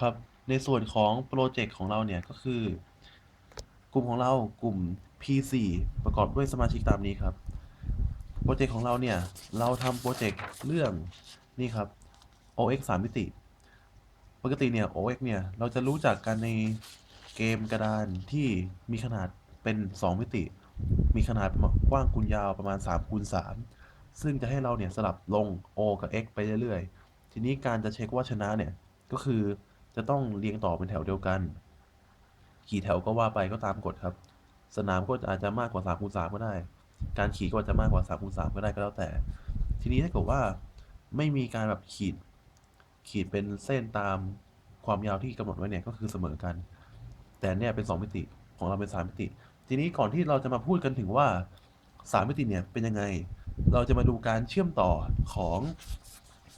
ครับ ในส่วนของโปรเจกต์ของเราเนี่ยก็คือ กลุ่มของเรากลุ่ม P4 ประกอบด้วยสมาชิกตามนี้ครับ โปรเจกต์ของเราเนี่ย เราทำโปรเจกต์เรื่องนี่ครับ OX 3มิติ ปกติเนี่ย OX เนี่ย เราจะรู้จักกันในเกมกระดานที่มีขนาดเป็น 2 มิติ มีขนาดกว้างคูณยาวประมาณ3คูณ3ซึ่งจะให้เราเนี่ยสลับลง O กับ X ไปเรื่อยๆ ทีนี้การจะเช็คว่าชนะเนี่ย ก็คือ จะต้องเรียงต่อเป็นแถวเดียวกันขี่แถวก็ว่าไปก็ตามกฎครับ สนามก็อาจจะมากกว่า3คูณ3ก็ได้ การขี่ก็อาจจะมากกว่า3คูณ3ก็ได้ก็แล้วแต่ ทีนี้ถ้าเกิดว่าไม่มีการแบบขีด ขีดเป็นเส้นตามความยาวที่กำหนดไว้เนี่ยก็คือเสมอกัน แต่เนี่ยเป็น 2 มิติของเราเป็น3มิติ ทีนี้ก่อนที่เราจะมาพูดกันถึงว่า 3 มิติเนี่ยเป็นยังไง เราจะมาดูการเชื่อมต่อของ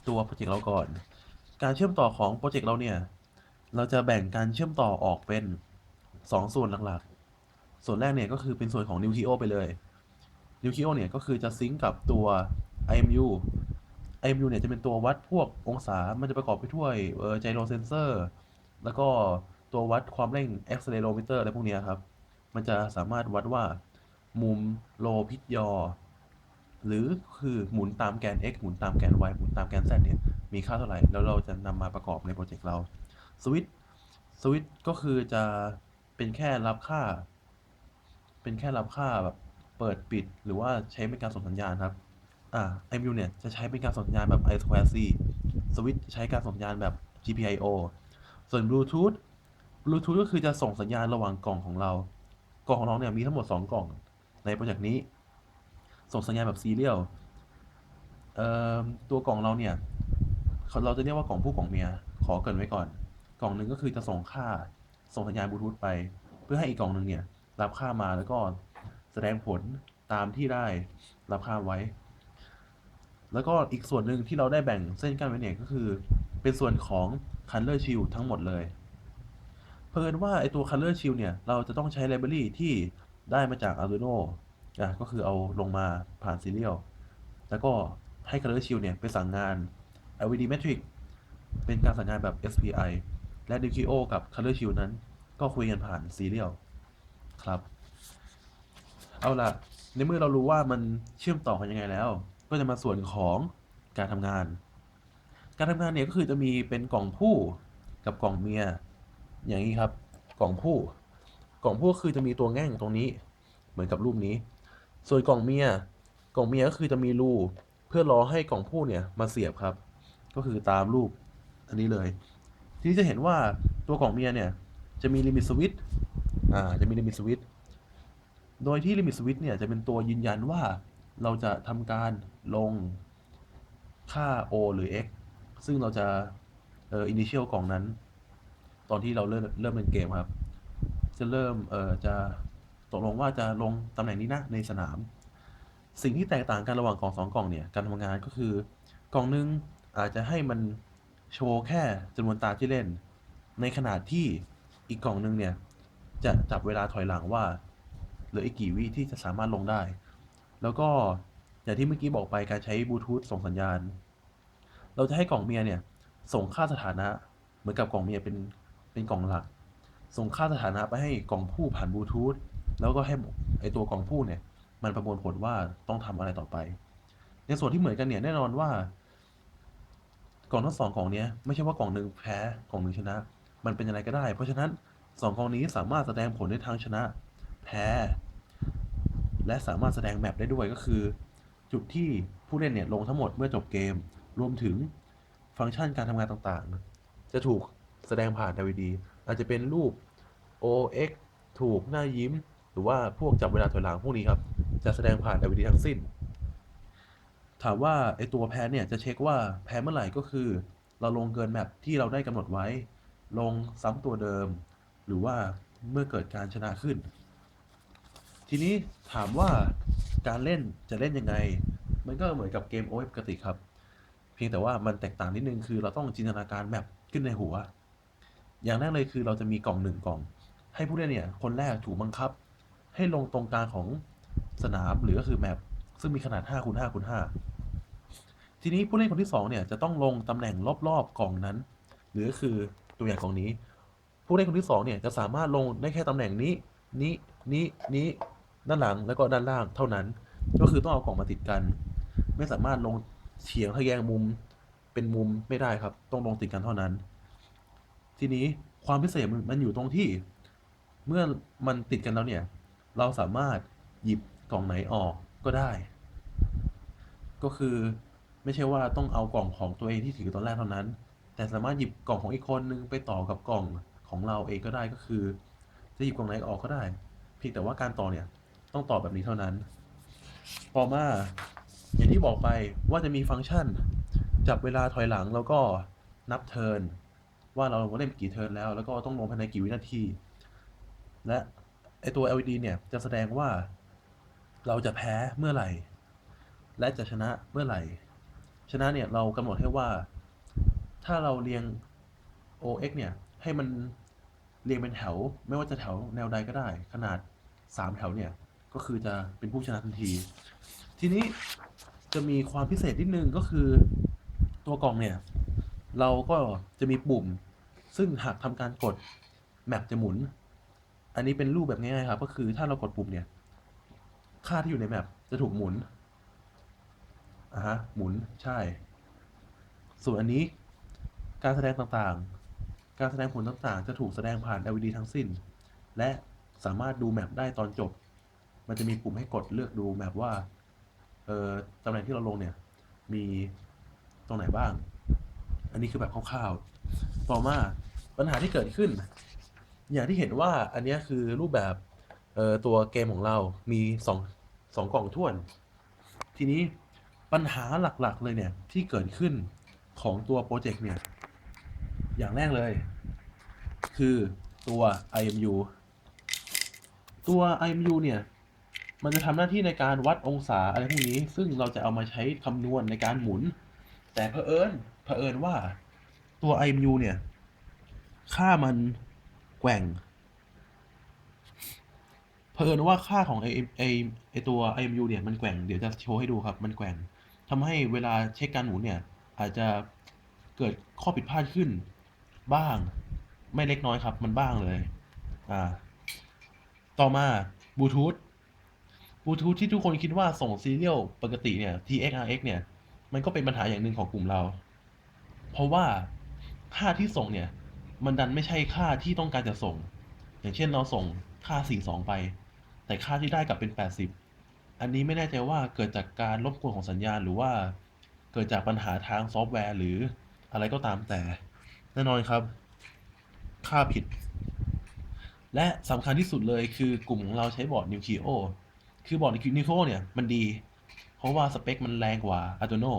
ตัวโปรเจกต์เราก่อน การเชื่อมต่อของโปรเจกต์เราเนี่ย เราจะแบ่งการเชื่อมต่อออกเป็น 2 ส่วนหลักๆ ส่วนแรกเนี่ยก็คือเป็นส่วนของ Nucleo ไปเลย Nucleo เนี่ยก็คือจะซิงก์กับตัว IMU IMU เนี่ยจะเป็นตัววัดพวกองศา มันจะประกอบไปด้วยเออ gyro sensor แล้วก็ตัววัดความเร่ง accelerometer อร์อะไรพวกนี้ครับ มันจะสามารถวัดว่ามุมโลพิษยอ หรือคือหมุนตามแกน x หมุนตามแกน y หมุนตามแกน z เนี่ยมีค่าเท่าไหร่ แล้วเราจะนำมาประกอบในโปรเจกต์เรา สวิตสวิตก็คือจะเป็นแค่รับค่า เป็นแค่รับค่าแบบเปิดปิดหรือว่าใช้เป็นการส่งสัญญาณครับ อ่า IMU เนี่ยจะใช้เป็นการส่งสัญญาณแบบ I square C สวิตใช้การส่งสัญญาณแบบ GPIO ส่วน Bluetooth Bluetooth ก็คือจะส่งสัญญาณระหว่างกล่องของเรา กล่องของเราเนี่ยมีทั้งหมด 2 กล่อง ในโปรเจกต์นี้ ส่งสัญญาณแบบซีเรียลเอ่อตัวกล่องเราเนี่ย เราจะเรียกว่ากล่องผู้กล่องเมีย ขอเกินไว้ก่อน กล่องหนึ่งก็คือจะส่งค่าส่งสัญญาณบลูทูธไป เพื่อให้อีกกล่องหนึ่งเนี่ย รับค่ามาแล้วก็แสดงผลตามที่ได้รับค่าไว้ แล้วก็อีกส่วนหนึ่งที่เราได้แบ่งเส้นกั้นไว้เนี่ยก็คือ เป็นส่วนของ Color Shield ทั้งหมดเลยเพิ่นว่าไอตัว Color Shield เนี่ย เราจะต้องใช้ Library ที่ได้มาจาก Arduino อะก็คือเอาลงมาผ่าน Serial แล้วก็ให้ Color Shield เนี่ย ไปสั่งงาน LED Matrix เป็นการสั่งงานแบบ SPI และ Nucleo กับ Color Shield นั้น ก็คุยกันผ่าน Serial ครับ เอาล่ะ ในเมื่อเรารู้ว่ามันเชื่อมต่อกันยังไงแล้ว ก็จะมาส่วนของการทำงาน การทำงานเนี่ยก็คือจะมีเป็นกล่องผู้กับกล่องเมีย อย่างนี้ครับ กล่องผู้ กล่องผู้คือจะมีตัวแง่งตรงนี้ เหมือนกับรูปนี้ ส่วนกล่องเมีย กล่องเมียก็คือจะมีรูเพื่อรอให้กล่องผู้เนี่ยมาเสียบครับ ก็คือตามรูปอันนี้เลย ทีนี้จะเห็นว่าตัวกล่องเมียเนี่ย จะมีลิมิตสวิตอ่าจะมีลิมิตสวิตโดยที่ลิมิตสวิตเนี่ยจะเป็นตัวยืนยันว่าเราจะทำการลงค่า O หรือ X ซึ่งเราจะเอ่อ initial กล่องนั้น ตอนที่เราเริ่มเริ่มเล่นเกมครับ จะเริ่มเอ่อจะตกลงว่าจะลงตำแหน่งนี้นะในสนาม สิ่งที่แตกต่างกันระหว่างกล่องสองกล่องเนี่ยการทำงานก็คือกล่องหนึงอาจจะให้มัน โชว์แค่จำนวนตาที่เล่น ในขณะที่อีกกล่องหนึงเนี่ย จะจับเวลาถอยหลังว่าเหลืออีกกี่วิที่จะสามารถลงได้ แล้วก็อย่างที่เมื่อกี้บอกไปการใช้บลูทูธส่งสัญญาณ เราจะให้กล่องเมียเนี่ย ส่งค่าสถานะ เหมือนกับกล่องเมียเป็นเป็นกล่องหลัก ส่งค่าสถานะไปให้กล่องผู้ผ่านบลูทูธแล้วก็ให้ไอตัวกล่องผู้เนี่ย มันประมวลผลว่าต้องทำอะไรต่อไป ในส่วนที่เหมือนกันเนี่ยแน่นอนว่า กล่องทั้งสองกล่องเนี้ยไม่ใช่ว่ากล่องหนึ่งแพ้กล่องหนึ่งชนะ มันเป็นอะไรก็ได้ เพราะฉะนั้นสองกล่องนี้สามารถแสดงผลได้ทั้งชนะ แพ้ และสามารถแสดงแมปได้ด้วยก็คือ จุดที่ผู้เล่นเนี่ยลงทั้งหมดเมื่อจบเกม รวมถึงฟังก์ชันการทำงานต่างๆ จะถูกแสดงผ่าน LED อาจจะเป็นรูป OX ถูกหน้ายิ้ม หรือว่าพวกจับเวลาถอยหลังพวกนี้ครับ จะแสดงผ่าน LED ทั้งสิ้น ถามว่าไอตัวแพ้เนี่ยจะเช็คว่าแพ้เมื่อไหร่ก็คือ เราลงเกินแมปที่เราได้กำหนดไว้ ลงซ้ำตัวเดิม หรือว่าเมื่อเกิดการชนะขึ้น ทีนี้ถามว่าการเล่นจะเล่นยังไง มันก็เหมือนกับเกมโอเปกติครับ เพียงแต่ว่ามันแตกต่างนิดนึงคือเราต้องจินตนาการแมปขึ้นในหัว อย่างแรกเลยคือเราจะมีกล่องหนึ่งกล่อง ให้ผู้เล่นเนี่ยคนแรกถูกบังคับ ให้ลงตรงกลางของสนามหรือก็คือแมปซึ่งมีขนาด5คูณ5คูณ5 ทีนี้ผู้เล่นคนที่สองเนี่ยจะต้องลงตำแหน่งรอบๆกล่องนั้น หรือก็คือตัวอย่างของนี้ ผู้เล่นคนที่สองเนี่ยจะสามารถลงได้แค่ตำแหน่งนี้ นี้นี้นี้ด้านหลังแล้วก็ด้านล่างเท่านั้น ก็คือต้องเอากล่องมาติดกัน ไม่สามารถลงเฉียงทะแยงมุมเป็นมุมไม่ได้ครับ ต้องลงติดกันเท่านั้น ทีนี้ความพิเศษมันอยู่ตรงที่ เมื่อมันติดกันแล้วเนี่ย เราสามารถหยิบกล่องไหนออกก็ได้ ก็คือ ไม่ใช่ว่าต้องเอากล่องของตัวเองที่ถือตอนแรกเท่านั้น แต่สามารถหยิบกล่องของอีกคนนึงไปต่อกับกล่องของเราเองก็ได้ก็คือ จะหยิบกล่องไหนออกก็ได้ เพียงแต่ว่าการต่อเนี่ยต้องต่อแบบนี้เท่านั้นต่อมาอย่างที่บอกไปว่าจะมีฟังก์ชัน จับเวลาถอยหลังแล้วก็นับเทิร์นว่าเราเล่นกี่เทิร์นแล้ว แล้วก็ต้องลงภายในกี่วินาที และไอตัว LED เนี่ยจะแสดงว่า เราจะแพ้เมื่อไหร่ และจะชนะเมื่อไหร่ ชนะเนี่ยเรากำหนดให้ว่า ถ้าเราเรียง OX เนี่ย ให้มันเรียงเป็นแถว ไม่ว่าจะแถวแนวใดก็ได้ ขนาด 3 แถวเนี่ย ก็คือจะเป็นผู้ชนะทันที ทีนี้จะมีความพิเศษนิดนึงก็คือตัวกล่องเนี่ย เราก็จะมีปุ่ม ซึ่งหากทำการกดแมปจะหมุน อันนี้เป็นรูปแบบง่ายๆครับ ก็คือถ้าเรากดปุ่มเนี่ย ค่าที่อยู่ในแมปจะถูกหมุน อะฮะ หมุน ใช่ ส่วนอันนี้ การแสดงต่างๆ การแสดงผลต่างๆ จะถูกแสดงผ่าน LED ทั้งสิ้น และสามารถดูแมปได้ตอนจบ มันจะมีปุ่มให้กดเลือกดูแมปว่า เอ่อตำแหน่งที่เราลงเนี่ย มีตรงไหนบ้าง อันนี้คือแบบคร่าวๆ ต่อมาปัญหาที่เกิดขึ้น อย่างที่เห็นว่าอันนี้คือรูปแบบเอ่อตัวเกมของเรา มีสองสองกล่องท่วน ทีนี้ ปัญหาหลักๆ เลยเนี่ย ที่เกิดขึ้นของตัวโปรเจกต์เนี่ย อย่างแรกเลย คือตัว IMU ตัว IMU เนี่ย มันจะทำหน้าที่ในการวัดองศาอะไรพวกนี้ ซึ่งเราจะเอามาใช้คำนวณในการหมุน แต่เผอิญเผอิญว่าตัว IMU เนี่ย ค่ามันแกว่งเผอิญว่าค่าของไอไอไอตัว IMU เนี่ย มันแกว่ง เดี๋ยวจะโชว์ให้ดูครับ มันแกว่ง ทำให้เวลาเช็คการหมุนเนี่ย อาจจะเกิดข้อผิดพลาดขึ้นบ้าง ไม่เล็กน้อยครับมันบ้างเลยอ่าต่อมาบลูทูธบลูทูธที่ทุกคนคิดว่าส่งซีเรียลปกติเนี่ย TXRX เนี่ย มันก็เป็นปัญหาอย่างหนึ่งของกลุ่มเรา เพราะว่าค่าที่ส่งเนี่ย มันดันไม่ใช่ค่าที่ต้องการจะส่ง อย่างเช่นเราส่งค่า 42 ไป แต่ค่าที่ได้กลับเป็น 80 อันนี้ไม่แน่ใจว่าเกิดจากการรบกวนของสัญญาณ หรือว่าเกิดจากปัญหาทางซอฟต์แวร์ หรืออะไรก็ตามแต่ แน่นอนครับ ค่าผิด และสำคัญที่สุดเลยคือกลุ่มของเราใช้บอร์ด n u c l e o คือบอร์ด n u c l e o เนี่ยมันดี เพราะว่าสเปคมันแรงกว่า Arduino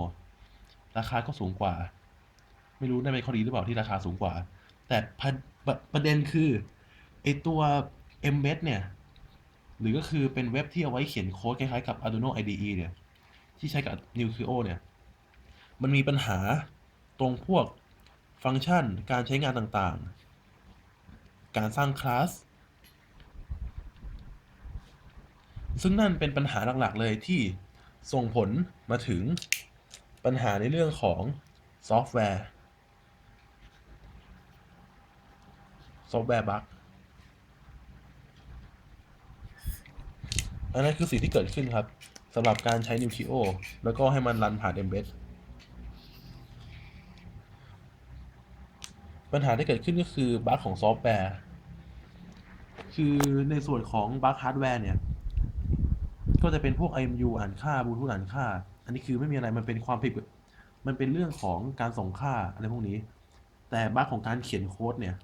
ราคาก็สูงกว่า ไม่รู้ได้เป็นข้อดีหรือเปล่าที่ราคาสูงกว่า แต่ประประประเด็นคือไอตัว Mbed เนี่ย หรือก็คือเป็นเว็บที่เอาไว้เขียนโค้ดคล้ายๆกับ Arduino IDE เนี่ย ที่ใช้กับ Nucleo เนี่ย มันมีปัญหาตรงพวกฟังก์ชันการใช้งานต่างๆ การสร้างคลาส ซึ่งนั่นเป็นปัญหาหลักๆ เลยที่ส่งผลมาถึงปัญหาในเรื่องของซอฟต์แวร์ ซอฟต์แวร์บั๊ก อันนั้นคือสิ่งที่เกิดขึ้นครับสำหรับการใช้ Nucleo แล้วก็ให้มันรันผ่าน Embed ปัญหาที่เกิดขึ้นก็คือบั๊กของซอฟต์แวร์ คือในส่วนของบั๊กฮาร์ดแวร์เนี่ย ก็จะเป็นพวก IMU อ่านค่าบลูทูธอ่านค่า อันนี้คือไม่มีอะไรมันเป็นความผิด มันเป็นเรื่องของการส่งค่าอะไรพวกนี้ แต่บั๊กของการเขียนโค้ดเนี่ย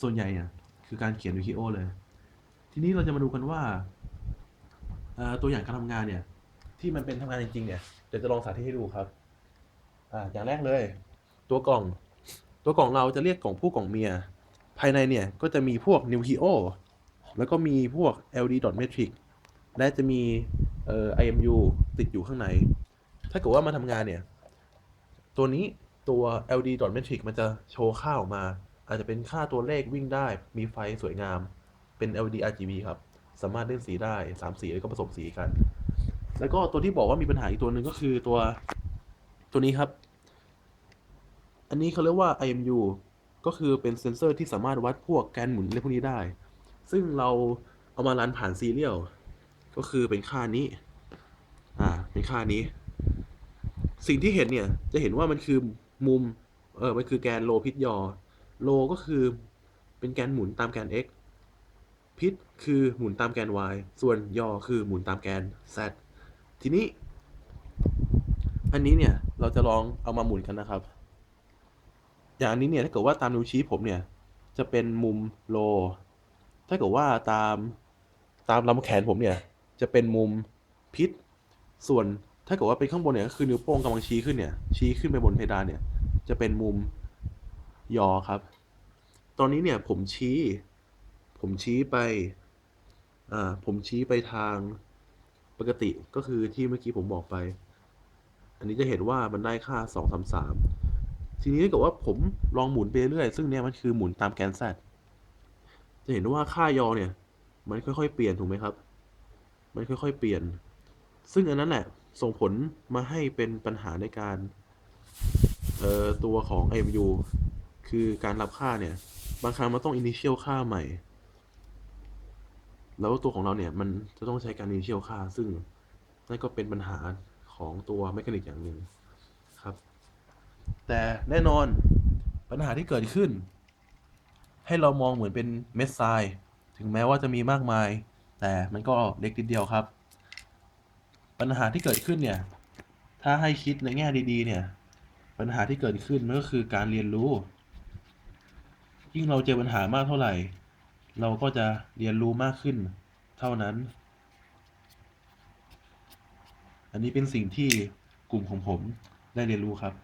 ส่วนใหญ่เนี่ยคือการเขียนวิคิโอเลย ทีนี้เราจะมาดูกันว่า ตัวอย่างการทำงานเนี่ย ที่มันเป็นทำงานจริงๆเนี่ยเดี๋ยวจะลองสาธิตให้ดูครับอ่าอย่างแรกเลย ตัวกล่อง ตัวกล่องเราจะเรียกกล่องผู้กล่องเมีย ภายในเนี่ยก็จะมีพวก n u c l e o แล้วก็มีพวก ld dot metric และจะมีเอ่อ IMU ติดอยู่ข้างใน ถ้าเกิดว่ามาทำงานเนี่ย ตัวนี้ตัว ld dot metric มันจะโชว์ค่าออกมา อาจจะเป็นค่าตัวเลขวิ่งได้ มีไฟสวยงาม เป็น LED RGB ครับ สามารถเล่นสีได้3สีแล้วก็ผสมสีกัน แล้วก็ตัวที่บอกว่ามีปัญหาอีกตัวหนึ่งก็คือตัวตัวนี้ครับ อันนี้เขาเรียกว่า IMU ก็คือเป็นเซนเซอร์ที่สามารถวัดพวกแกนหมุนอะไรพวกนี้ได้ ซึ่งเราเอามารันผ่านซีเรียลก็คือเป็นค่านี้ อ่า เป็นค่านี้ สิ่งที่เห็นเนี่ย จะเห็นว่ามันคือมุม เออมันคือแกนโลพิษยอ โลก็คือเป็นแกนหมุนตามแกน x พิษคือหมุนตามแกน y ส่วนยอคือหมุนตามแกน z ทีนี้ อันนี้เนี่ยเราจะลองเอามาหมุนกันนะครับ อย่างอันนี้เนี่ยถ้าเกิดว่าตามนิ้วชี้ผมเนี่ย จะเป็นมุมโล ถ้าเกิดว่าตามตามลำแขนผมเนี่ย จะเป็นมุมพิษ ส่วนถ้าเกิดว่าเป็นข้างบนเนี่ยก็คือนิ้วโป้งกำลังชี้ขึ้นเนี่ย ชี้ขึ้นไปบนเพดานเนี่ย จะเป็นมุมยอครับ ตอนนี้เนี่ยผมชี้ ผมชี้ไป อ่า ผมชี้ไปทางปกติก็คือที่เมื่อกี้ผมบอกไป อันนี้จะเห็นว่ามันได้ค่าสองสามสามทีนี้ถ้าเกิดว่าผมลองหมุนไปเรื่อย ซึ่งเนี่ยมันคือหมุนตามแกน z จะเห็นว่าค่ายอเนี่ย มันค่อยๆเปลี่ยนถูกไหมครับ มันค่อยๆเปลี่ยน ซึ่งอันนั้นแหละส่งผลมาให้เป็นปัญหาในการเอ่อตัวของ IMU คือการรับค่าเนี่ย บางครั้งมันต้อง initial ค่าใหม่ แล้วตัวของเราเนี่ยมันจะต้องใช้การ initial ค่า ซึ่งนั่นก็เป็นปัญหาของตัว mechanic อย่างหนึ่งครับ แต่แน่นอนปัญหาที่เกิดขึ้น ให้เรามองเหมือนเป็นเม็ดทราย ถึงแม้ว่าจะมีมากมาย แต่มันก็เล็กนิดเดียวครับ ปัญหาที่เกิดขึ้นเนี่ย ถ้าให้คิดในแง่ดีๆ เนี่ย ปัญหาที่เกิดขึ้นมันก็คือการเรียนรู้ ยิ่งเราเจอปัญหามากเท่าไหร่ เราก็จะเรียนรู้มากขึ้นเท่านั้น อันนี้เป็นสิ่งที่กลุ่มของผมได้เรียนรู้ครับ